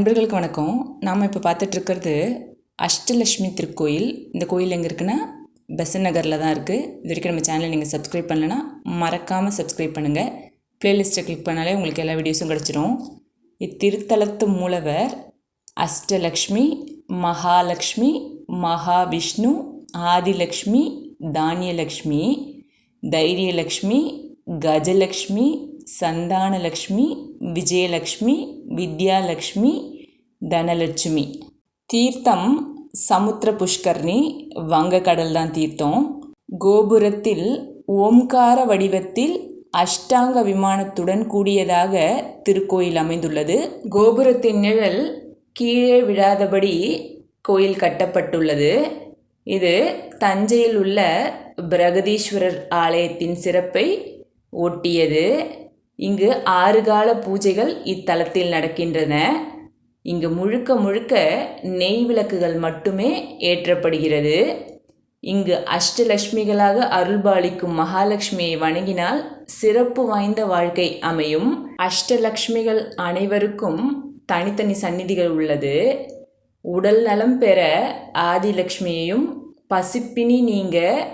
அன்பர்களுக்கு வணக்கம். நாம் இப்போ பார்த்துட்ருக்கிறது அஷ்டலட்சுமி திருக்கோயில். இந்த கோயில் எங்கே இருக்குன்னா பெசன் நகரில் தான் இருக்குது இது வரைக்கும் நம்ம சேனலை நீங்கள் சப்ஸ்கிரைப் பண்ணலைன்னா மறக்காமல் சப்ஸ்கிரைப் பண்ணுங்கள் ப்ளேலிஸ்ட்டை கிளிக் பண்ணாலே உங்களுக்கு எல்லா வீடியோஸும் கிடச்சிரும். இத்திருத்தலத்து மூலவர் அஷ்டலக்ஷ்மி மகாலட்சுமி மகாவிஷ்ணு ஆதிலக்ஷ்மி தானியலக்ஷ்மி தைரியலக்ஷ்மி கஜலக்ஷ்மி சந்தானலக்ஷ்மி விஜயலக்ஷ்மி வித்யாலக்ஷ்மி தனலட்சுமி. தீர்த்தம் சமுத்திர புஷ்கர்ணி வங்கக்கடல் தான் தீர்த்தம். கோபுரத்தில் ஓம்கார வடிவத்தில் அஷ்டாங்க விமானத்துடன் கூடியதாக திருக்கோயில் அமைந்துள்ளது. கோபுரத்தின் நிழல் கீழே விழாதபடி கோயில் கட்டப்பட்டுள்ளது. இது தஞ்சையில் உள்ள பிரகதீஸ்வரர் ஆலயத்தின் சிறப்பை ஒட்டியது. இங்கு ஆறு கால பூஜைகள் இத்தலத்தில் நடக்கின்றன. இங்கு முழுக்க முழுக்க நெய் விளக்குகள் மட்டுமே ஏற்றப்படுகிறது. இங்கு அஷ்டலட்சுமிகளாக அருள்பாலிக்கும் மகாலட்சுமியை வணங்கினால் சிறப்பு வாய்ந்த வாழ்க்கை அமையும். அஷ்டலட்சுமிகள் அனைவருக்கும் தனித்தனி சந்நிதிகள் உள்ளது. உடல் நலம் பெற ஆதிலக்ஷ்மியையும் பசிப்பினி நீங்க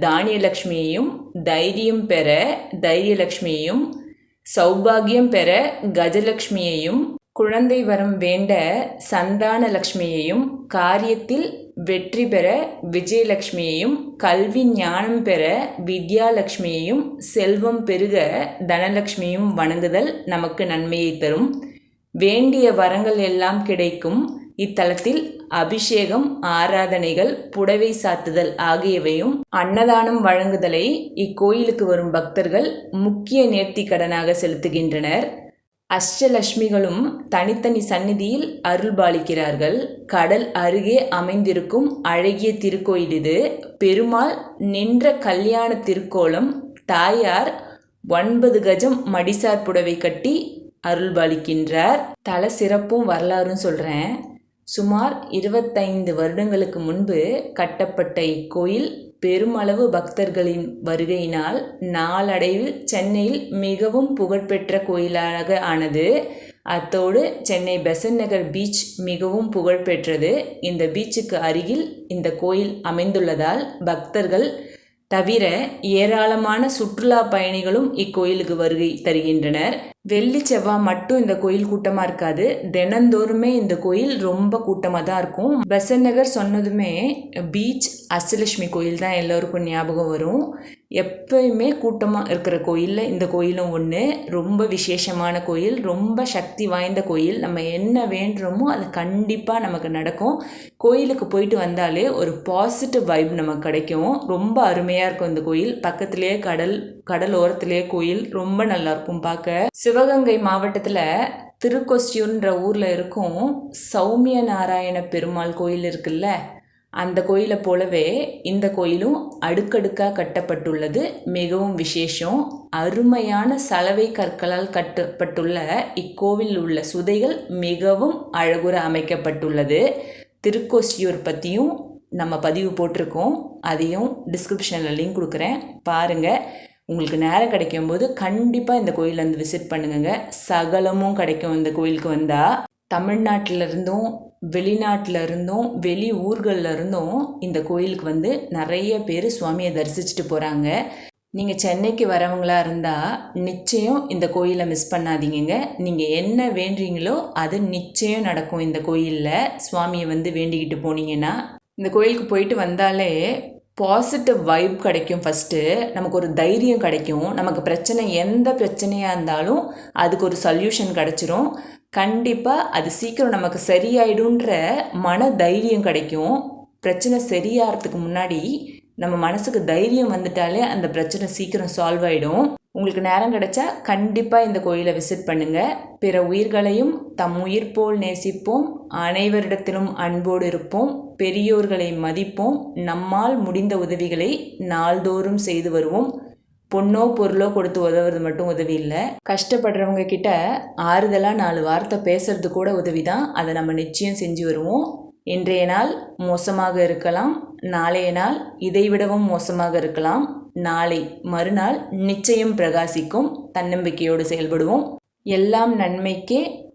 தானியலக்ஷ்மியையும் தைரியம் பெற தைரியலக்ஷ்மியையும் சௌபாகியம் பெற கஜலக்ஷ்மியையும் குழந்தை வரம் வேண்ட சந்தான லக்ஷ்மியையும் காரியத்தில் வெற்றி பெற விஜயலக்ஷ்மியையும் கல்வி ஞானம் பெற வித்யாலக்ஷ்மியையும் செல்வம் பெருக தனலக்ஷ்மியும் வணங்குதல் நமக்கு நன்மையை தரும். வேண்டிய வரங்கள் எல்லாம் கிடைக்கும். இத்தலத்தில் அபிஷேகம் ஆராதனைகள் புடவை சாத்துதல் ஆகியவையும் அன்னதானம் வழங்குதலை இக்கோயிலுக்கு வரும் பக்தர்கள் முக்கிய நேர்த்தி கடனாக செலுத்துகின்றனர். அஷ்டலட்சுமிகளும் தனித்தனி சந்நிதியில் அருள்பாலிக்கிறார்கள். கடல் அருகே அமைந்திருக்கும் அழகிய திருக்கோயில் இது. பெருமாள் நின்ற கல்யாண திருக்கோலம் தாயார் ஒன்பது கஜம் மடிசார் புடவை கட்டி அருள்பாலிக்கின்றார். தல சிறப்பும் வரலாறும் சொல்கிறேன் சுமார் இருபத்தைந்து வருடங்களுக்கு முன்பு கட்டப்பட்ட இக்கோயில் பெருமளவு பக்தர்களின் வருகையினால் நாளடைவில் சென்னையில் மிகவும் புகழ்பெற்ற கோயிலாக ஆனது. அத்தோடு சென்னை பெசன் நகர் பீச் மிகவும் புகழ்பெற்றது. இந்த பீச்சுக்கு அருகில் இந்த கோயில் அமைந்துள்ளதால் பக்தர்கள் தவிர ஏராளமான சுற்றுலா பயணிகளும் இக்கோயிலுக்கு வருகை தருகின்றனர். வெள்ளி செவ்வாய் மட்டும் இந்த கோயில் கூட்டமாக இருக்காது. தினந்தோறுமே இந்த கோயில் ரொம்ப கூட்டமாக தான் இருக்கும். பெசன் நகர் சொன்னதுமே பீச் அஷ்டலட்சுமி கோயில் தான் எல்லோருக்கும் ஞாபகம் வரும். எப்பயுமே கூட்டமாக இருக்கிற கோயிலில் இந்த கோயிலும் ஒன்று ரொம்ப விசேஷமான கோயில் ரொம்ப சக்தி வாய்ந்த கோயில். நம்ம என்ன வேண்டுறோமோ அது கண்டிப்பாக நமக்கு நடக்கும். கோயிலுக்கு போயிட்டு வந்தாலே ஒரு பாசிட்டிவ் வைப் நமக்கு கிடைக்கும். ரொம்ப அருமையாக இருக்கும் இந்த கோயில். பக்கத்துலேயே கடல் கடலோரத்திலே கோயில் ரொம்ப நல்லா இருக்கும் பார்க்க. சிவகங்கை மாவட்டத்தில் திருக்கொஸ்டியூர்ன்ற ஊரில் இருக்கும் சௌமிய நாராயண பெருமாள் கோயில் இருக்குல்ல அந்த கோயிலை போலவே இந்த கோயிலும் அடுக்கடுக்காக கட்டப்பட்டுள்ளது. மிகவும் விசேஷம். அருமையான சலவை கற்களால் கட்டப்பட்டுள்ள இக்கோவில் உள்ள சுதைகள் மிகவும் அழகுற அமைக்கப்பட்டுள்ளது. திருக்கோசியூர் பற்றியும் நம்ம பதிவு போட்டிருக்கோம். அதையும் டிஸ்கிரிப்ஷனில் லிங்க் கொடுக்குறேன். பாருங்கள் உங்களுக்கு நேரம் கிடைக்கும் போது கண்டிப்பாக இந்த கோயிலில் வந்து விசிட் பண்ணுங்க சகலமும் கிடைக்கும் இந்த கோயிலுக்கு வந்தால் தமிழ்நாட்டில் இருந்தும் வெளிநாட்டில் இருந்தும் வெளி ஊர்களில் இருந்தும் இந்த கோயிலுக்கு வந்து நிறைய பேர் சுவாமியை தரிசிச்சுட்டு போகிறாங்க நீங்கள் சென்னைக்கு வரவங்களா இருந்தால் நிச்சயம் இந்த கோயிலை மிஸ் பண்ணாதீங்க நீங்கள் என்ன வேண்டுறீங்களோ அது நிச்சயம் நடக்கும் இந்த கோயிலில். சுவாமியை வந்து வேண்டிக்கிட்டு போனீங்கன்னா இந்த கோயிலுக்கு போயிட்டு வந்தாலே பாசிட்டிவ் வைப் கிடைக்கும் ஃபஸ்ட்டு நமக்கு ஒரு தைரியம் கிடைக்கும். நமக்கு பிரச்சனை எந்த பிரச்சனையாக இருந்தாலும் அதுக்கு ஒரு சொல்யூஷன் கிடச்சிரும். கண்டிப்பாக அது சீக்கிரம் நமக்கு சரியாயிடுன்ற மன தைரியம் கிடைக்கும். பிரச்சனை சரியாகிறதுக்கு முன்னாடி நம்ம மனசுக்கு தைரியம் வந்துட்டாலே அந்த பிரச்சனை சீக்கிரம் சால்வ் ஆகிடும் உங்களுக்கு நேரம் கிடைச்சா கண்டிப்பாக இந்த கோயிலை விசிட் பண்ணுங்கள் பிற உயிர்களையும் தம் உயிர் போல் நேசிப்போம். அனைவரிடத்திலும் அன்போடு இருப்போம். பெரியோர்களை மதிப்போம். நம்மால் முடிந்த உதவிகளை நாள்தோறும் செய்து வருவோம். பொண்ணோ பொருளோ கொடுத்து உதவுறது மட்டும் உதவி இல்லை. கஷ்டப்படுறவங்க கிட்ட ஆறுதலாக நாலு வார்த்தை பேசுறது கூட உதவி தான் அதை நம்ம நிச்சயம் செஞ்சு வருவோம். இன்றைய நாள் மோசமாக இருக்கலாம். நாளைய நாள் இதைவிடவும் மோசமாக இருக்கலாம். நாளை மறுநாள் நிச்சயம் பிரகாசிக்கும். தன்னம்பிக்கையோடு செயல்படுவோம். எல்லாம் நன்மைக்கே